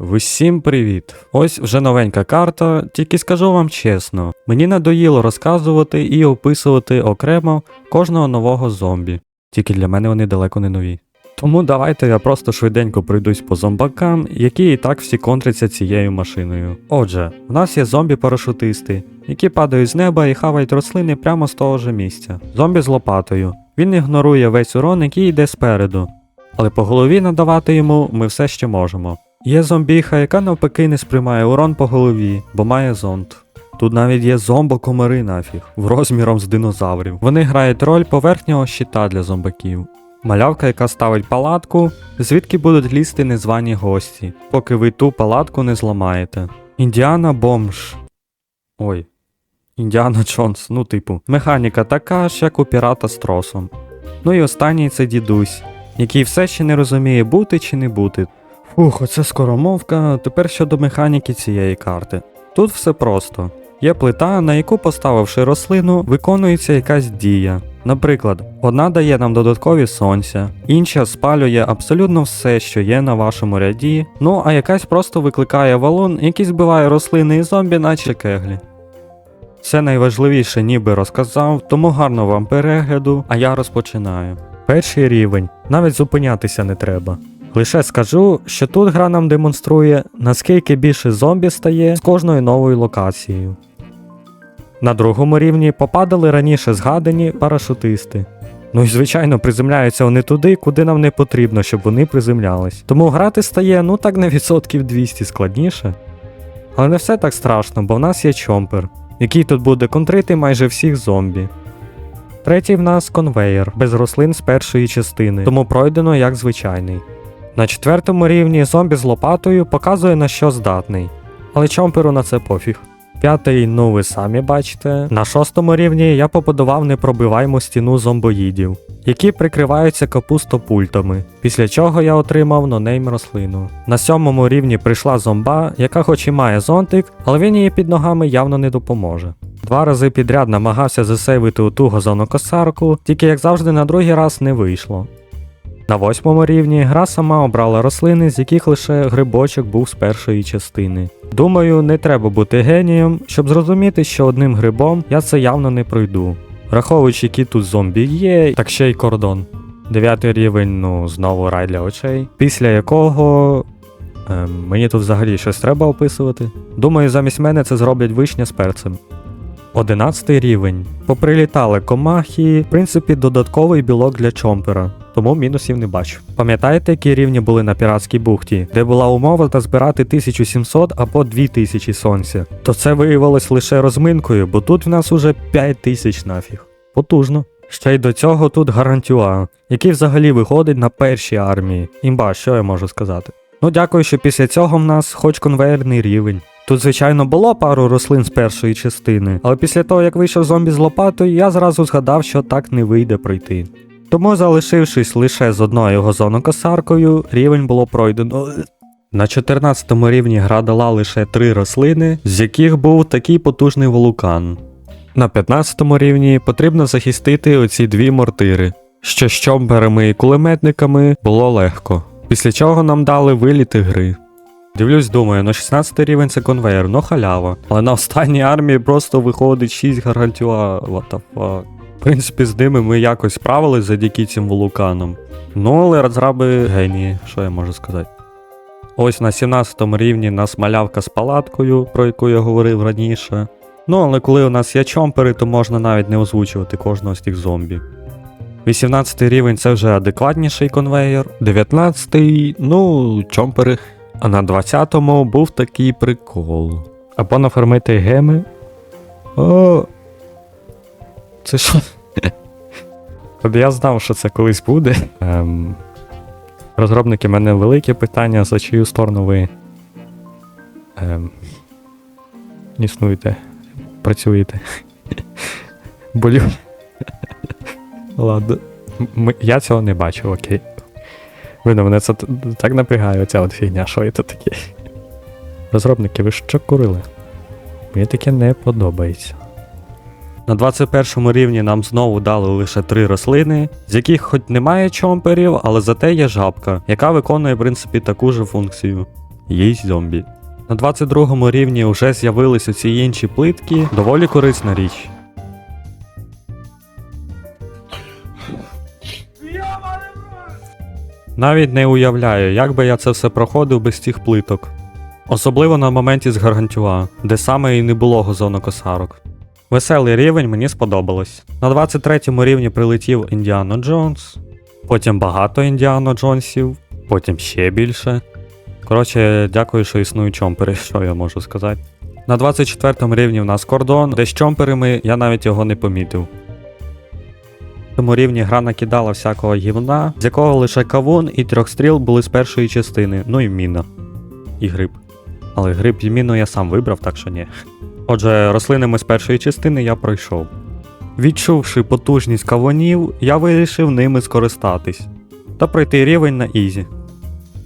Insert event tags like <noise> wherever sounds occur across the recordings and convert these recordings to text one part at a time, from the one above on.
Усім привіт! Ось вже новенька карта, тільки скажу вам чесно, мені надоїло розказувати і описувати окремо кожного нового зомбі. Тільки для мене вони далеко не нові. Тому давайте я просто швиденько пройдусь по зомбакам, які і так всі контряться цією машиною. Отже, в нас є зомбі-парашутисти, які падають з неба і хавають рослини прямо з того же місця. Зомбі з лопатою. Він ігнорує весь урон, який йде спереду. Але по голові надавати йому ми все ще можемо. Є зомбіха, яка навпаки не сприймає урон по голові, бо має зонд. Тут навіть є зомбо-комари нафіг, в розміром з динозаврів. Вони грають роль поверхнього щита для зомбаків. Малявка, яка ставить палатку, звідки будуть лізти незвані гості, поки ви ту палатку не зламаєте. Індіана бомж. Ой. Індіана Джонс, ну типу, механіка така ж, як у пірата з тросом. Ну і останній це дідусь, який все ще не розуміє бути чи не бути. Фух, оце скоромовка. Тепер щодо механіки цієї карти. Тут все просто. Є плита, на яку поставивши рослину, виконується якась дія. Наприклад, одна дає нам додаткові сонця, інша спалює абсолютно все, що є на вашому ряді, ну а якась просто викликає валун, який збиває рослини і зомбі, наче кеглі. Все найважливіше ніби розказав, тому гарно вам перегляду, а я розпочинаю. Перший рівень, навіть зупинятися не треба. Лише скажу, що тут гра нам демонструє, наскільки більше зомбі стає з кожною новою локацією. На другому рівні попадали раніше згадані парашутисти. Ну і звичайно, приземляються вони туди, куди нам не потрібно, щоб вони приземлялись. Тому грати стає ну так на відсотків 200 складніше. Але не все так страшно, бо в нас є чомпер, який тут буде контрити майже всіх зомбі. Третій в нас конвейер, без рослин з першої частини, тому пройдено як звичайний. На четвертому рівні зомбі з лопатою показує на що здатний, але чомперу на це пофіг. П'ятий, ну ви самі бачите. На шостому рівні я побудував непробиваєму стіну зомбоїдів, які прикриваються капустопультами, після чого я отримав нонейм рослину. На сьомому рівні прийшла зомба, яка хоч і має зонтик, але він її під ногами явно не допоможе. Два рази підряд намагався засейвити у ту газонокосарку, тільки як завжди на другий раз не вийшло. На восьмому рівні гра сама обрала рослини, з яких лише грибочок був з першої частини. Думаю, не треба бути генієм, щоб зрозуміти, що одним грибом я це явно не пройду. Враховуючи, які тут зомбі є, так ще й кордон. Дев'ятий рівень, ну, знову рай для очей, після якого. Ем, мені тут взагалі щось треба описувати. Думаю, замість мене це зроблять вишня з перцем. Одинадцятий рівень. Поприлітали комахи, в принципі, додатковий білок для чомпера, тому мінусів не бачу. Пам'ятаєте, які рівні були на піратській бухті, де була умова та збирати 1700 або 2000 сонця? То це виявилось лише розминкою, бо тут в нас уже 5000 нафіг. Потужно. Ще й до цього тут гарантюа, який взагалі виходить на першій армії. Імба, що я можу сказати? Ну дякую, що після цього в нас хоч конвейерний рівень. Тут, звичайно, було пару рослин з першої частини, але після того, як вийшов зомбі з лопатою, я зразу згадав, що так не вийде пройти. Тому, залишившись лише з одною газонокосаркою, рівень було пройдено. На 14 рівні гра дала лише три рослини, з яких був такий потужний вулкан. На 15 рівні потрібно захистити оці дві мортири, що з чомперами і кулеметниками було легко, після чого нам дали виліти гри. Дивлюсь, думаю, на 16 рівень це конвейер, ну халява. Але на останній армії просто виходить 6 гарантюа, what the fuck. В принципі, з ними ми якось справились завдяки цим вулканам. Ну, але розраби генії, що я можу сказати. Ось на 17 рівні нас малявка з палаткою, про яку я говорив раніше. Ну, але коли у нас є чомпери, то можна навіть не озвучувати кожного з тих зомбі. 18 рівень це вже адекватніший конвейер. 19, ну, чомпери. А на 20-му був такий прикол. Або нафармити геми. О. Це що? <laughs> От я знав, що це колись буде. Ем, розробники, в мене велике питання, за чию сторону ви ем, існуєте, працюєте. <laughs> Болю. Ладно. Я цього не бачу, окей. Видно, мене це так напрягає, оця от фігня, що це таке. Розробники, ви що курили? Мені таке не подобається. На 21 рівні нам знову дали лише три рослини, з яких хоч немає чомперів, але зате є жабка, яка виконує, в принципі, таку ж функцію. Їсть зомбі. На 22 рівні вже з'явилися ці інші плитки, доволі корисна річ. Навіть не уявляю, як би я це все проходив без цих плиток. Особливо на моменті з Гаргантюа, де саме і не було газонокосарок. Веселий рівень мені сподобалось. На 23 рівні прилетів Індіано Джонс, потім багато Індіано Джонсів, потім ще більше. Коротше, дякую, що існують чомпери, <laughs> що я можу сказати. На 24 рівні в нас кордон, де з чомперами я навіть його не помітив. Рівні гра накидала всякого гівна, з якого лише кавун і трьохстріл були з першої частини, ну і міна. І гриб. Але гриб і міну я сам вибрав, так що ні. Отже, рослинами з першої частини я пройшов. Відчувши потужність кавунів, я вирішив ними скористатись та пройти рівень на ізі.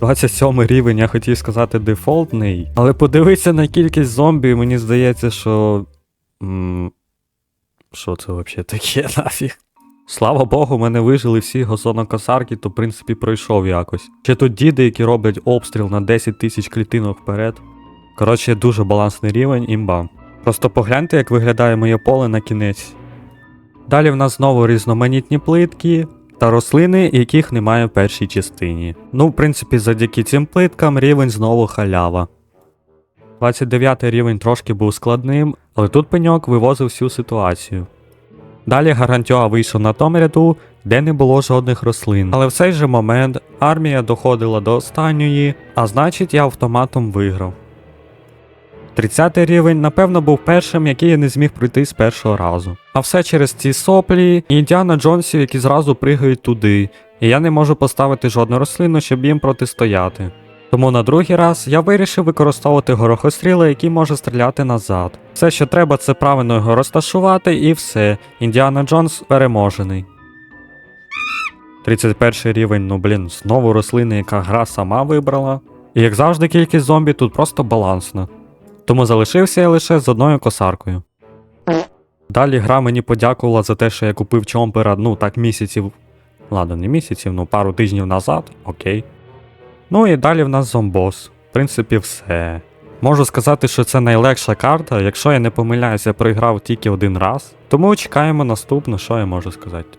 27 рівень, я хотів сказати дефолтний, але подивитися на кількість зомбі, мені здається, що. Що це взагалі таке <laughs> нафіг? Слава Богу, мене вижили всі госонокосарки, то в принципі пройшов якось. Ще тут діди, які роблять обстріл на 10 тисяч клітинок вперед. Коротше, дуже балансний рівень, імба. Просто погляньте, як виглядає моє поле на кінець. Далі в нас знову різноманітні плитки та рослини, яких немає в першій частині. Ну, в принципі, завдяки цим плиткам рівень знову халява. 29 рівень трошки був складним, але тут пеньок вивозив всю ситуацію. Далі Гарантюа вийшов на тому ряду, де не було жодних рослин. Але в цей же момент армія доходила до останньої, а значить я автоматом виграв. 30 рівень, напевно, був першим, який я не зміг пройти з першого разу. А все через ці соплі і Індіана Джонсів, які зразу пригають туди, і я не можу поставити жодну рослину, щоб їм протистояти. Тому на другий раз я вирішив використовувати горохостріли, який може стріляти назад. Все, що треба, це правильно його розташувати, і все. Індіана Джонс переможений. 31 рівень, ну блін, знову рослини, яка гра сама вибрала. І як завжди, кількість зомбі тут просто балансна. Тому залишився я лише з одною косаркою. Далі гра мені подякувала за те, що я купив чомпера, ну так місяців. Ладно, не місяців, ну пару тижнів назад, окей. Ну і далі в нас зомбос. В принципі, все. Можу сказати, що це найлегша карта, якщо я не помиляюся, я проіграв тільки один раз. Тому чекаємо наступну, що я можу сказати.